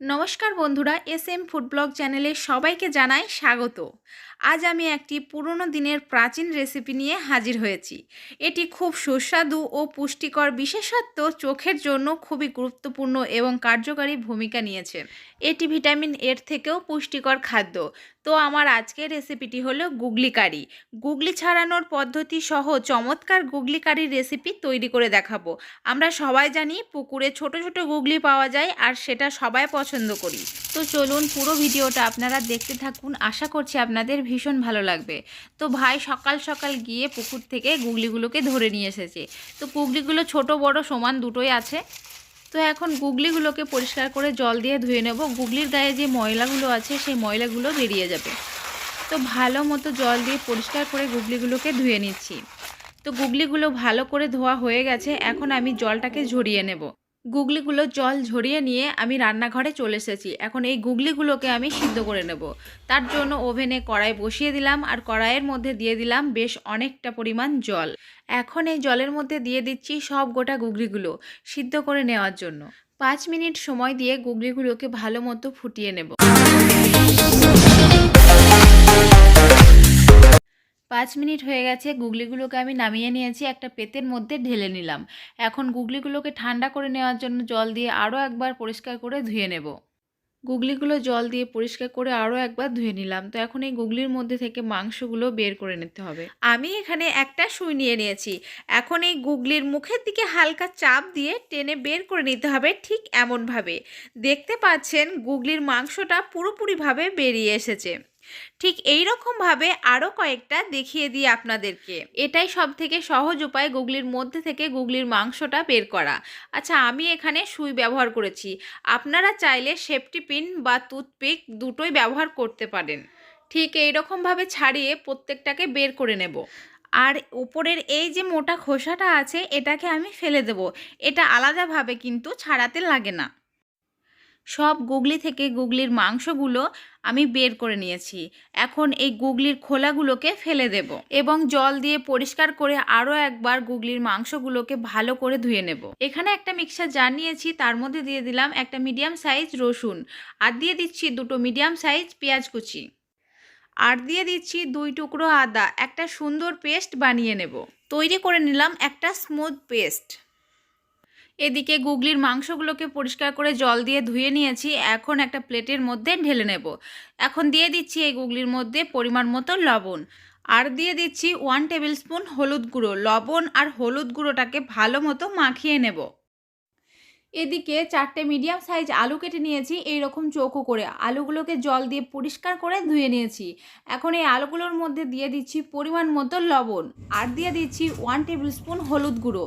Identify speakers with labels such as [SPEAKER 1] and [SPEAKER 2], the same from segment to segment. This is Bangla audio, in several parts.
[SPEAKER 1] নমস্কার বন্ধুরা এস এম ফুড ব্লগ চ্যানেলে সবাইকে জানাই স্বাগত। আজ আমি একটি পুরনো দিনের প্রাচীন রেসিপি নিয়ে হাজির হয়েছি। এটি খুব সুস্বাদু ও পুষ্টিকর বিশেষত্ব চোখের জন্য খুবই গুরুত্বপূর্ণ এবং কার্যকারী ভূমিকা নিয়েছে। এটি ভিটামিন এর থেকেও পুষ্টিকর খাদ্য। তো আমার আজকের রেসিপিটি হলো গুগলি কারি। গুগলি ছাড়ানোর পদ্ধতি সহ চমৎকার গুগলি কারির রেসিপি তৈরি করে দেখাবো। আমরা সবাই জানি পুকুরে ছোট ছোট গুগলি পাওয়া যায় আর সেটা সবাই পছন্দ করি। তো চলুন পুরো ভিডিওটা আপনারা দেখতে থাকুন, আশা করছি আপনাদের ভীষণ ভালো লাগবে। তো ভাই সকাল সকাল গিয়ে পুকুর থেকে গুগলিগুলোকে ধরে নিয়ে এসেছে। তো গুগলিগুলো ছোট বড় সমান দুটোই আছে। তো এখন গুগলিগুলোকে পরিষ্কার করে জল দিয়ে ধুয়ে নেব। গুগলির গায়ে যে ময়লাগুলো আছে, সেই ময়লাগুলো বেরিয়ে যাবে। তো ভালো মতো জল দিয়ে পরিষ্কার করে গুগলিগুলোকে ধুয়ে নিচ্ছি। তো গুগলিগুলো ভালো করে ধোয়া হয়ে গেছে, এখন আমি জলটাকে ঝরিয়ে নেব। গুগলিগুলো জল ঝরিয়ে নিয়ে আমি রান্নাঘরে চলে এসেছি। এখন এই গুগলিগুলোকে আমি সিদ্ধ করে নেব। তার জন্য ওভেনে কড়াই বসিয়ে দিলাম আর কড়াইয়ের মধ্যে দিয়ে দিলাম বেশ অনেকটা পরিমাণ জল। এখন এই জলের মধ্যে দিয়ে দিচ্ছি সব গোটা গুগলিগুলো সিদ্ধ করে নেওয়ার জন্য। পাঁচ মিনিট সময় দিয়ে গুগলিগুলোকে ভালো মতো ফুটিয়ে নেব। পাঁচ মিনিট হয়ে গেছে, গুগলিগুলোকে আমি নামিয়ে নিয়েছি, একটা পেতের মধ্যে ঢেলে নিলাম। এখন গুগলিগুলোকে ঠান্ডা করে নেওয়ার জন্য জল দিয়ে আরও একবার পরিষ্কার করে ধুয়ে নেব। গুগলিগুলো জল দিয়ে পরিষ্কার করে আরও একবার ধুয়ে নিলাম। তো এখন এই গুগলির মধ্যে থেকে মাংসগুলো বের করে নিতে হবে। আমি এখানে একটা সুই নিয়ে নিয়েছি। এখন এই গুগলির মুখের দিকে হালকা চাপ দিয়ে টেনে বের করে নিতে হবে ঠিক এমনভাবে। দেখতে পাচ্ছেন, গুগলির মাংসটা পুরোপুরিভাবে বেরিয়ে এসেছে। ঠিক এই রকমভাবে আরও কয়েকটা দেখিয়ে দিই আপনাদেরকে। এটাই সব থেকে সহজ উপায় গুগলির মধ্যে থেকে গুগলির মাংসটা বের করা। আচ্ছা আমি এখানে সুই ব্যবহার করেছি। আপনারা চাইলে সেফটি পিন বা টুথপিক দুটোই ব্যবহার করতে পারেন। ঠিক এই রকমভাবে ছাড়িয়ে প্রত্যেকটাকে বের করে নেব। আর উপরের এই যে মোটা খোসাটা আছে, এটাকে আমি ফেলে দেব। এটা আলাদাভাবে কিন্তু ছাড়াতে লাগে না। সব গুগলি থেকে গুগলির মাংসগুলো আমি বের করে নিয়েছি। এখন এই গুগলির খোলাগুলোকে ফেলে দেব এবং জল দিয়ে পরিষ্কার করে আরও একবার গুগলির মাংসগুলোকে ভালো করে ধুয়ে নেব। এখানে একটা মিক্সার জার নিয়েছি, তার মধ্যে দিয়ে দিলাম একটা মিডিয়াম সাইজ রসুন আর দিয়ে দিচ্ছি দুটো মিডিয়াম সাইজ পেঁয়াজ কুচি। আর দিয়ে দিচ্ছি দুই টুকরো আদা, একটা সুন্দর পেস্ট বানিয়ে নেব। তৈরি করে নিলাম একটা স্মুথ পেস্ট। এদিকে গুগলির মাংসগুলোকে পরিষ্কার করে জল দিয়ে ধুয়ে নিয়েছি। এখন একটা প্লেটের মধ্যে ঢেলে নেব। এখন দিয়ে দিচ্ছি এই গুগলির মধ্যে পরিমাণ মতো লবণ। আর দিয়ে দিচ্ছি ওয়ান টেবিল স্পুন হলুদ গুঁড়ো। লবণ আর হলুদ গুঁড়োটাকে ভালো মতো মাখিয়ে নেব। এদিকে চারটে মিডিয়াম সাইজ আলু কেটে নিয়েছি। এই রকম চৌকো করে আলুগুলোকে জল দিয়ে পরিষ্কার করে ধুয়ে নিয়েছি। এখন এই আলুগুলোর মধ্যে দিয়ে দিচ্ছি পরিমাণ মতো লবণ। আর দিয়ে দিচ্ছি ওয়ান টেবিল স্পুন হলুদ গুঁড়ো।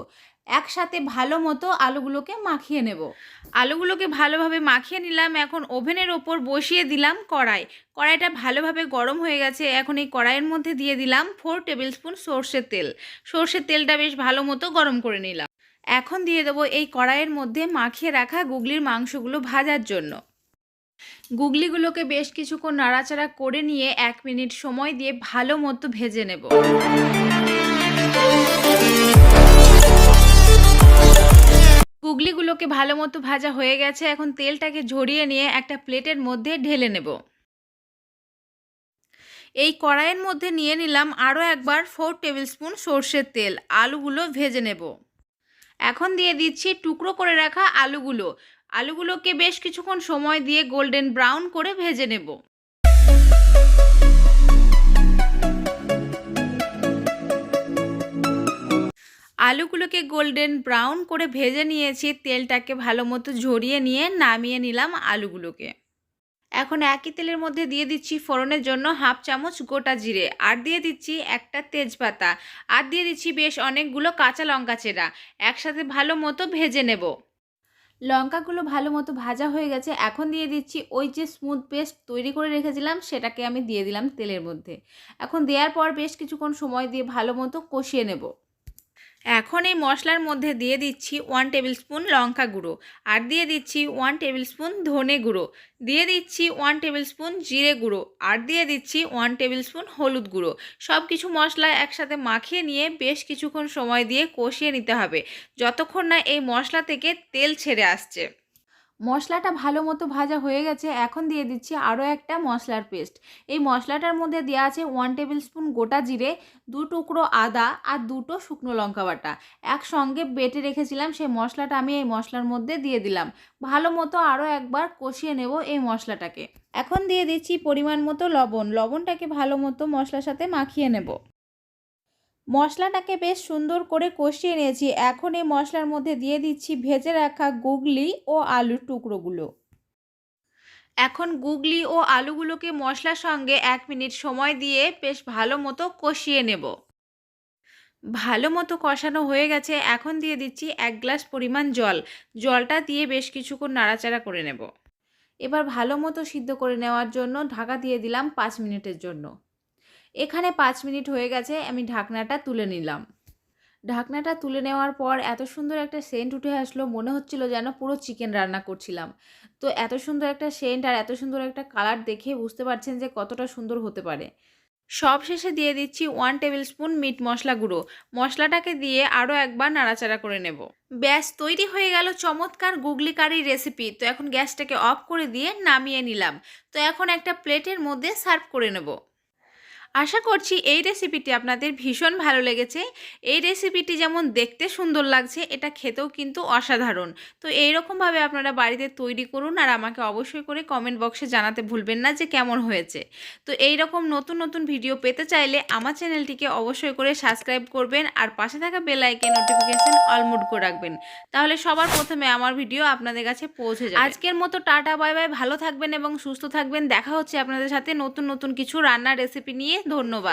[SPEAKER 1] একসাথে ভালো মতো আলুগুলোকে মাখিয়ে নেব। আলুগুলোকে ভালোভাবে মাখিয়ে নিলাম। এখন ওভেনের ওপর বসিয়ে দিলাম কড়াই। কড়াইটা ভালোভাবে গরম হয়ে গেছে। এখন এই কড়াইয়ের মধ্যে দিয়ে দিলাম ফোর টেবিল স্পুন সর্ষের তেল। সর্ষের তেলটা বেশ ভালো মতো গরম করে নিলাম। এখন দিয়ে দেবো এই কড়াইয়ের মধ্যে মাখিয়ে রাখা গুগলির মাংসগুলো ভাজার জন্য। গুগলিগুলোকে বেশ কিছুক্ষণ নাড়াচাড়া করে নিয়ে এক মিনিট সময় দিয়ে ভালো মতো ভেজে নেব। গুগলিগুলোকে ভালো মতো ভাজা হয়ে গেছে, এখন তেলটাকে ঝরিয়ে নিয়ে একটা প্লেটের মধ্যে ঢেলে নেব। এই কড়াইয়ের মধ্যে নিয়ে নিলাম আরও একবার ফোর টেবিল স্পুন সর্ষের তেল, আলুগুলো ভেজে নেব। এখন দিয়ে দিচ্ছি টুকরো করে রাখা আলুগুলো, আলুগুলোকে বেশ কিছুক্ষণ সময় দিয়ে গোল্ডেন ব্রাউন করে ভেজে নেব। আলুগুলোকে গোল্ডেন ব্রাউন করে ভেজে নিয়েছি। তেলটাকে ভালো মতো ঝরিয়ে নিয়ে নামিয়ে নিলাম আলুগুলোকে। এখন একই তেলের মধ্যে দিয়ে দিচ্ছি ফোড়নের জন্য হাফ চামচ গোটা জিরে। আর দিয়ে দিচ্ছি একটা তেজপাতা। আর দিয়ে দিচ্ছি বেশ অনেকগুলো কাঁচা লঙ্কা চেরা। একসাথে ভালো মতো ভেজে নেব। লঙ্কাগুলো ভালো মতো ভাজা হয়ে গেছে। এখন দিয়ে দিচ্ছি ওই যে স্মুথ পেস্ট তৈরি করে রেখেছিলাম, সেটাকে আমি দিয়ে দিলাম তেলের মধ্যে। এখন দেওয়ার পর বেশ কিছুক্ষণ সময় দিয়ে ভালো মতো কষিয়ে নেব। এখন এই মশলার মধ্যে দিয়ে দিচ্ছি ওয়ান টেবিল স্পুন লঙ্কা গুঁড়ো আর দিয়ে দিচ্ছি ওয়ান টেবিল স্পুন ধনে গুঁড়ো। দিয়ে দিচ্ছি ওয়ান টেবিল স্পুন জিরে গুঁড়ো আর দিয়ে দিচ্ছি ওয়ান টেবিল স্পুন হলুদ গুঁড়ো। সব কিছু মশলা একসাথে মাখিয়ে নিয়ে বেশ কিছুক্ষণ সময় দিয়ে কষিয়ে নিতে হবে। যতক্ষণ না এই মশলা থেকে তেল ছেড়ে আসছে। মশলাটা ভালো মতো ভাজা হয়ে গেছে, এখন দিয়ে দিচ্ছি আরও একটা মশলার পেস্ট। এই মশলাটার মধ্যে দেওয়া আছে ওয়ান টেবিল স্পুন গোটা জিরে, দু টুকরো আদা আর দুটো শুকনো লঙ্কা বাটা। একসঙ্গে বেটে রেখেছিলাম, সেই মশলাটা আমি এই মশলার মধ্যে দিয়ে দিলাম। ভালো মতো আরও একবার কষিয়ে নেব এই মশলাটাকে। এখন দিয়ে দিচ্ছি পরিমাণ মতো লবণ। লবণটাকে ভালো মতো মশলার সাথে মাখিয়ে নেব। মশলাটাকে বেশ সুন্দর করে কষিয়ে নিয়েছি। এখন এই মশলার মধ্যে দিয়ে দিচ্ছি ভেজে রাখা গুগলি ও আলুর টুকরোগুলো। এখন গুগলি ও আলুগুলোকে মশলার সঙ্গে এক মিনিট সময় দিয়ে বেশ ভালো মতো কষিয়ে নেব। ভালো মতো কষানো হয়ে গেছে। এখন দিয়ে দিচ্ছি এক গ্লাস পরিমাণ জল। জলটা দিয়ে বেশ কিছুক্ষণ নাড়াচাড়া করে নেব। এবার ভালো মতো সিদ্ধ করে নেওয়ার জন্য ঢাকা দিয়ে দিলাম পাঁচ মিনিটের জন্য। এখানে পাঁচ মিনিট হয়ে গেছে, আমি ঢাকনাটা তুলে নিলাম। ঢাকনাটা তুলে নেওয়ার পর এত সুন্দর একটা সেন্ট উঠে আসলো, মনে হচ্ছিল যেন পুরো চিকেন রান্না করছিলাম। তো এত সুন্দর একটা সেন্ট আর এত সুন্দর একটা কালার দেখে বুঝতে পারছেন যে কতটা সুন্দর হতে পারে। সব শেষে দিয়ে দিচ্ছি ওয়ান টেবিল স্পুন মিট মশলা গুঁড়ো। মশলাটাকে দিয়ে আরও একবার নাড়াচাড়া করে নেব। ব্যাস, তৈরি হয়ে গেল চমৎকার গুগলি কারির রেসিপি তো এখন গ্যাসটাকে অফ করে দিয়ে নামিয়ে নিলাম। তো এখন একটা প্লেটের মধ্যে সার্ভ করে নেব। আশা করছি এই রেসিপিটি আপনাদের ভীষণ ভালো লেগেছে। এই রেসিপিটি যেমন দেখতে সুন্দর লাগছে, এটা খেতেও কিন্তু অসাধারণ। তো এইরকমভাবে আপনারা বাড়িতে তৈরি করুন আর আমাকে অবশ্যই করে কমেন্ট বক্সে জানাতে ভুলবেন না যে কেমন হয়েছে। তো এই রকম নতুন নতুন ভিডিও পেতে চাইলে আমার চ্যানেলটিকে অবশ্যই করে সাবস্ক্রাইব করবেন আর পাশে থাকা বেল আইকে নোটিফিকেশান অলমুড করে রাখবেন। তাহলে সবার প্রথমে আমার ভিডিও আপনাদের কাছে পৌঁছে যাবে। আজকের মতো টাটা, বাই বাই, ভালো থাকবেন এবং সুস্থ থাকবেন। দেখা হচ্ছে আপনাদের সাথে নতুন নতুন কিছু রান্নার রেসিপি নিয়ে। ধন্যবাদ।